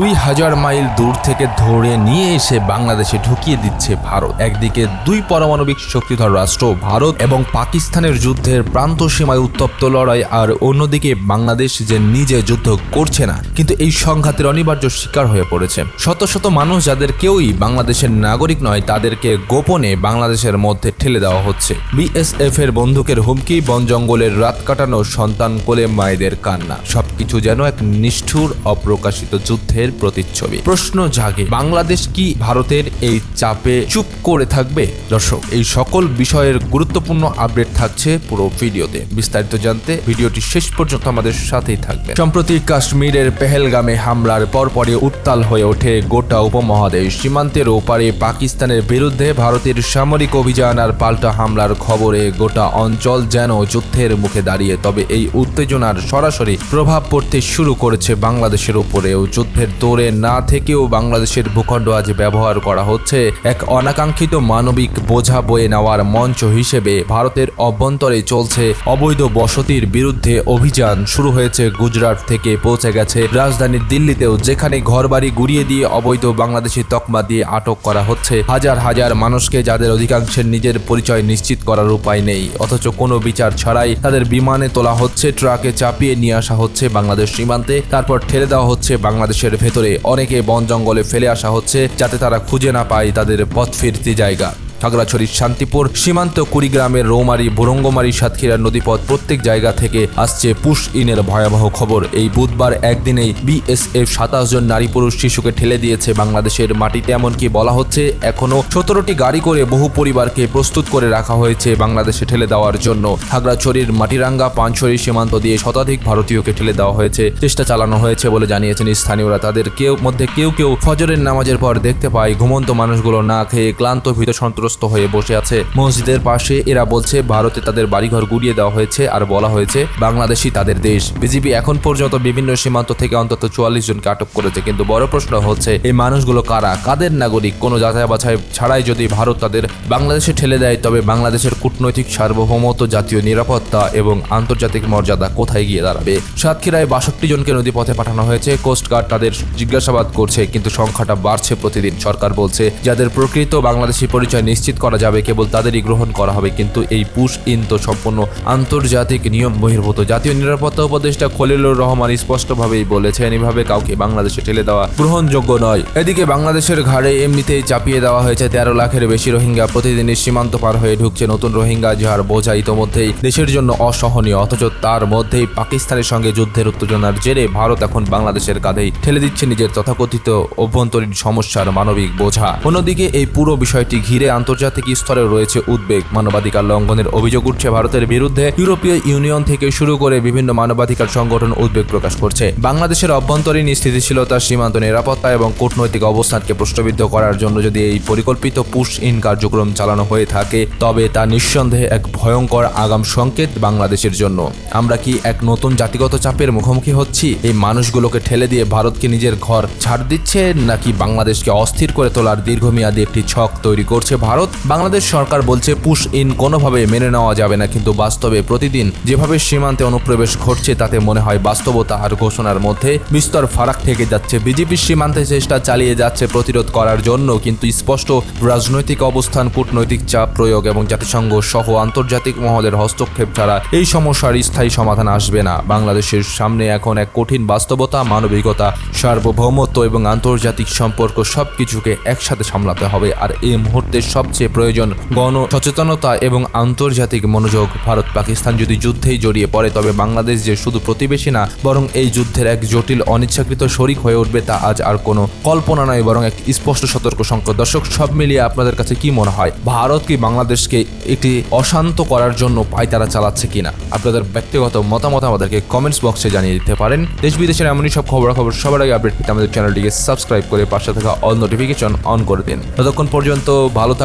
দুই হাজার মাইল দূর থেকে ধরে নিয়ে এসে বাংলাদেশে ঢুকিয়ে দিচ্ছে ভারত। একদিকে দুই পারমাণবিক শক্তিধর রাষ্ট্র ভারত এবং পাকিস্তানের যুদ্ধের প্রান্ত সীমায় উত্তপ্ত লড়াই, আর অন্যদিকে বাংলাদেশ যে নিজে যুদ্ধ করছে না, কিন্তু এই সংঘাতের অনিবার্য শিকার হয়ে পড়েছে। শত শত মানুষ যাদের কেউই বাংলাদেশের নাগরিক নয়, তাদেরকে গোপনে বাংলাদেশের মধ্যে ঠেলে দেওয়া হচ্ছে। বিএসএফ এর বন্দুকের হুমকি, বন জঙ্গলের রাত কাটানো সন্তান কোলে মায়েদের কান্না, সবকিছু যেন এক নিষ্ঠুর, অপ্রকাশিত যুদ্ধের প্রতিচ্ছবি। প্রশ্ন জাগে, বাংলাদেশ কি ভারতের এই চাপে চুপ করে থাকবে? দর্শক, এই সকল বিষয়ের গুরুত্বপূর্ণ আপডেট থাকছে পুরো ভিডিওতে। বিস্তারিত জানতে ভিডিওটি শেষ পর্যন্ত আমাদের সাথেই থাকবে সম্প্রতি কাশ্মীরের পেহেলগামে হামলার পরপরই উত্তাল হয়ে ওঠে গোটা উপমহাদেশ। সীমান্তের ওপারে পাকিস্তানের বিরুদ্ধে ভারতের সামরিক অভিযান আর পাল্টা হামলার খবরে গোটা অঞ্চল যেন যুদ্ধের মুখে দাঁড়িয়ে, তবে এই উত্তেজনার সরাসরি প্রভাব পড়তে শুরু করেছে বাংলাদেশের উপরেও। যুদ্ধের দৌড়ে না থেকেও বাংলাদেশের ভূখণ্ড আজ ব্যবহার করা হচ্ছে। এক অনাকাঙ্ক্ষিত মানবিক বোঝা বয়ে নেওয়ার মঞ্চ হিসেবে ভারতের অভ্যন্তরে চলছে অবৈধ বসতির বিরুদ্ধে অভিযান। শুরু হয়েছে গুজরাট থেকে পৌঁছে গেছে রাজধানী দিল্লিতেও, যেখানে ঘরবাড়ি গুড়িয়ে দিয়ে অবৈধ বাংলাদেশি তকমা দিয়ে আটক করা হচ্ছে। হাজার হাজার মানুষকে যাদের অধিকাংশের নিজের পরিচয় নিশ্চিত করার উপায় নেই। অথচ কোনো বিচার ছাড়াই তাদের বিমানে তোলা হচ্ছে, ট্রাকে চাপিয়ে নিয়ে আসা হচ্ছে বাংলাদেশ সীমান্তে। তারপর ঠেলে দেওয়া হচ্ছে বাংলাদেশের ভেতরে অনেকে বন জঙ্গলে ফেলে আসা হচ্ছে যাতে তারা খুঁজে না পায় তাদের পথ ফিরতি জায়গা। খাগড়াছড়ির শান্তিপুর, সীমান্ত কুড়িগ্রামের রৌমারি বুরঙ্গমারি সাতক্ষীরার নদীপথ প্রত্যেক জায়গা থেকে আসছে পুশ ইনের ভয়াবহ খবর। এই বুধবার একদিনেই বিএসএফ সাতাশ জন নারী পুরুষ শিশুকে ঠেলে দিয়েছে বাংলাদেশের মাটিতে। এমনকি বলা হচ্ছে এখনও সতেরোটি গাড়ি করে বহু পরিবারকে প্রস্তুত করে রাখা হয়েছে বাংলাদেশে ঠেলে দেওয়ার জন্য। খাগড়াছড়ির মাটিরাঙ্গা পাঁচছড়ি সীমান্ত দিয়ে শতাধিক ভারতীয়কে ঠেলে দেওয়া হয়েছে। চেষ্টা চালানো হয়েছে বলে জানিয়েছেন স্থানীয়রা। তাদের কেউ, মধ্যে কেউ কেউ ফজরের নামাজের পর দেখতে পায়, ঘুমন্ত মানুষগুলো না খেয়ে ক্লান্ত, ভীত, সন্ত্রস্ত হয়ে বসে আছে। মসজিদের পাশে এরা বলছে, ভারতে তাদের বাড়িঘর গুড়িয়ে দেওয়া হয়েছে আর বলা হয়েছে, বাংলাদেশই তাদের দেশ। বিজিবি এখন পর্যন্ত বিভিন্ন সীমান্ত থেকে অন্তত চুয়াল্লিশ জনকে আটক করেছে। কিন্তু বড় প্রশ্ন হচ্ছে, এই মানুষগুলো কারা? কাদের নাগরিক? কোনো যাচাই বাছাই ছাড়াই যদি ভারত তাদের বাংলাদেশে ঠেলে দেয়, তবে বাংলাদেশের কূটনৈতিক সার্বভৌমত্ব, জাতীয় নিরাপত্তা এবং আন্তর্জাতিক মর্যাদা কোথায় গিয়ে দাঁড়াবে? সাতক্ষীরায় বাষট্টি জনকে নদীপথে পাঠানো হয়েছে। কোস্টগার্ড তাদের জিজ্ঞাসাবাদ করছে, কিন্তু সংখ্যাটা বাড়ছে প্রতিদিন। সরকার বলছে, যাদের প্রকৃত বাংলাদেশি পরিচয় নিশ্চিত করা যাবে, কেবল তাদেরই গ্রহণ করা হবে। কিন্তু এই পুশ ইন তো সম্পূর্ণ আন্তর্জাতিক নিয়ম বহির্ভূত। জাতীয় নিরাপত্তা উপদেষ্টা খলিলুর রহমান স্পষ্টভাবেই বলেছেন, এভাবে কাউকে বাংলাদেশে ঠেলে দেওয়া গ্রহণযোগ্য নয়। এদিকে বাংলাদেশের ঘাড়ে এমনিতেই চাপিয়ে দেওয়া হয়েছে, তেরো লাখের বেশি রোহিঙ্গা প্রতিদিনই সীমান্ত পার হয়ে ঢুকছে নতুন রোহিঙ্গা যার বোঝা ইতোমধ্যেই দেশের জন্য অসহনীয়, অথচ তার মধ্যেই পাকিস্তানের সঙ্গে যুদ্ধের উত্তেজনার জেরে ভারত এখন বাংলাদেশের কাঁধেই ঠেলে দিচ্ছে নিজের তথাকথিত অভ্যন্তরীণ সমস্যার মানবিক বোঝা। অন্যদিকে এই পুরো বিষয়টি ঘিরে আন্তর্জাতিক স্তরে রয়েছে উদ্বেগ, মানবাধিকার লঙ্ঘনের অভিযোগ উঠছে ভারতের বিরুদ্ধে। ইউরোপীয় ইউনিয়ন থেকে শুরু করে বিভিন্ন মানবাধিকার সংগঠন উদ্বেগ প্রকাশ করছে। বাংলাদেশের অভ্যন্তরীণ স্থিতিশীলতা, সীমান্ত নিরাপত্তা এবং কূটনৈতিক অবস্থানকে প্রশ্নবিদ্ধ করার জন্য যদি এই পরিকল্পিত পুশ ইন কার্যক্রম চালানো হয়ে থাকে, তবে তা নিঃসন্দেহে এক ভয়ঙ্কর আগাম সংকেত বাংলাদেশের জন্য। আমরা কি এক নতুন জাতিগত চাপের মুখোমুখি হচ্ছি? এই মানুষগুলোকে ঠেলে দিয়ে ভারতকে নিজের ঘর ছাড় দিচ্ছে, নাকি বাংলাদেশকে অস্থির করে তোলার দীর্ঘমেয়াদী একটি ছক তৈরি করছে ভারত? বাংলাদেশ সরকার বলছে পুশ ইন কোনোভাবে মেনে নেওয়া যাবে না, কিন্তু বাস্তবে প্রতিদিন যেভাবে সীমান্তে অনুপ্রবেশ ঘটছে, তাতে মনে হয় বাস্তবতা আর ঘোষণার মধ্যে বিস্তর ফারাক থেকে যাচ্ছে। বিজেপির সীমান্তে চেষ্টা চালিয়ে যাচ্ছে প্রতিরোধ করার জন্য, কিন্তু স্পষ্ট রাজনৈতিক অবস্থান, কূটনৈতিক চাপ প্রয়োগ এবং জাতিসংঘ সহ আন্তর্জাতিক মহলের হস্তক্ষেপ ছাড়া এই সমস্যার স্থায়ী সমাধান আসবে না। বাংলাদেশের সামনে এখন এক কঠিন বাস্তবতা, মানবিকতা, সার্বভৌমত্ব এবং আন্তর্জাতিক সম্পর্ক সবকিছুকে একসাথে সামলাতে হবে, আর এই মুহূর্তে সবচেয়ে প্রয়োজন গণ সচেতনতা এবং আন্তর্জাতিক মনোযোগ। ভারত পাকিস্তান যদি যুদ্ধেই জড়িয়ে পড়ে, তবে বাংলাদেশ যে শুধু প্রতিবেশী না, বরং এই যুদ্ধের এক জটিল, অনিচ্ছাকৃত শরিক হয়ে উঠবে তা আজ আর কোনো কল্পনা নয়, বরং এক স্পষ্ট সতর্ক সংকেত। দর্শক, সব মিলিয়ে আপনাদের কাছে কি মনে হয়, ভারত কি বাংলাদেশকে একটি অশান্ত করার জন্য পায়তারা চালাচ্ছে কিনা? আপনাদের ব্যক্তিগত মতামত আমাদেরকে কমেন্টস বক্সে জানিয়ে দিতে পারেন। দেশ বিদেশের এমনই সব খবরাখবর সবার আগে আপডেট পেতে আমাদের চ্যানেলটিকে সাবস্ক্রাইব করে পাশে থাকা অল নোটিফিকেশন অন করে দিন। ততক্ষণ পর্যন্ত ভালো